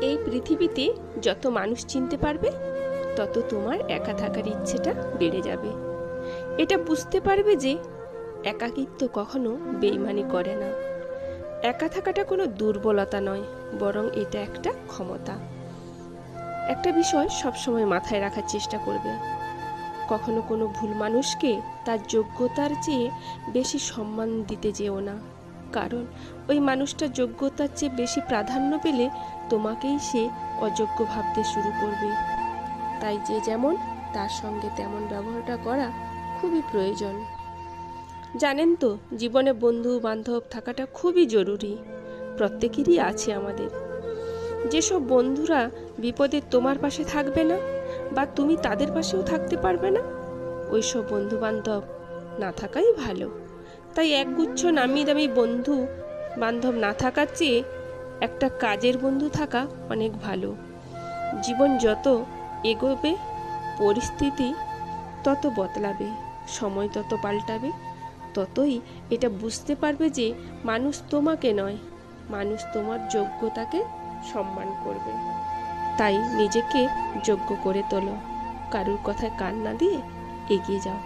এই পৃথিবীতে যত মানুষ চিনতে পারবে, তত তোমার একা থাকার ইচ্ছেটা বেড়ে যাবে। এটা বুঝতে পারবে যে একাকিত্ব কখনো বেইমানি করে না। একা থাকাটা কোনো দুর্বলতা নয়, বরং এটা একটা ক্ষমতা। একটা বিষয় সবসময় মাথায় রাখার চেষ্টা করবে। কখনো কোনো ভুল মানুষকে তার যোগ্যতার চেয়ে বেশি সম্মান দিতে যেও না। কারণ ওই মানুষটা যোগ্যতার চেয়ে বেশি প্রাধান্য পেলে তোমাকেই সে অযোগ্য ভাবতে শুরু করবে। তাই যে যেমন, তার সঙ্গে তেমন ব্যবহারটা করা খুবই প্রয়োজন। জানেন তো, জীবনে বন্ধু বান্ধব থাকাটা খুবই জরুরি। প্রত্যেকেরই আছে আমাদের। যেসব বন্ধুরা বিপদে তোমার পাশে থাকবে না, বা তুমি তাদের পাশেও থাকতে পারবে না, ওইসব বন্ধু বান্ধব না থাকাই ভালো। তাই একগুচ্ছ নামি দামি বন্ধু বান্ধব না থাকার চেয়ে একটা কাজের বন্ধু থাকা অনেক ভালো। জীবন যত এগোবে, পরিস্থিতি তত বদলাবে, সময় তত পাল্টাবে, ততই এটা বুঝতে পারবে যে মানুষ তোমাকে নয়, মানুষ তোমার যোগ্যতাকে সম্মান করবে। তাই নিজেকে যোগ্য করে তোলো, কারুর কথায় কান না দিয়ে এগিয়ে যাও।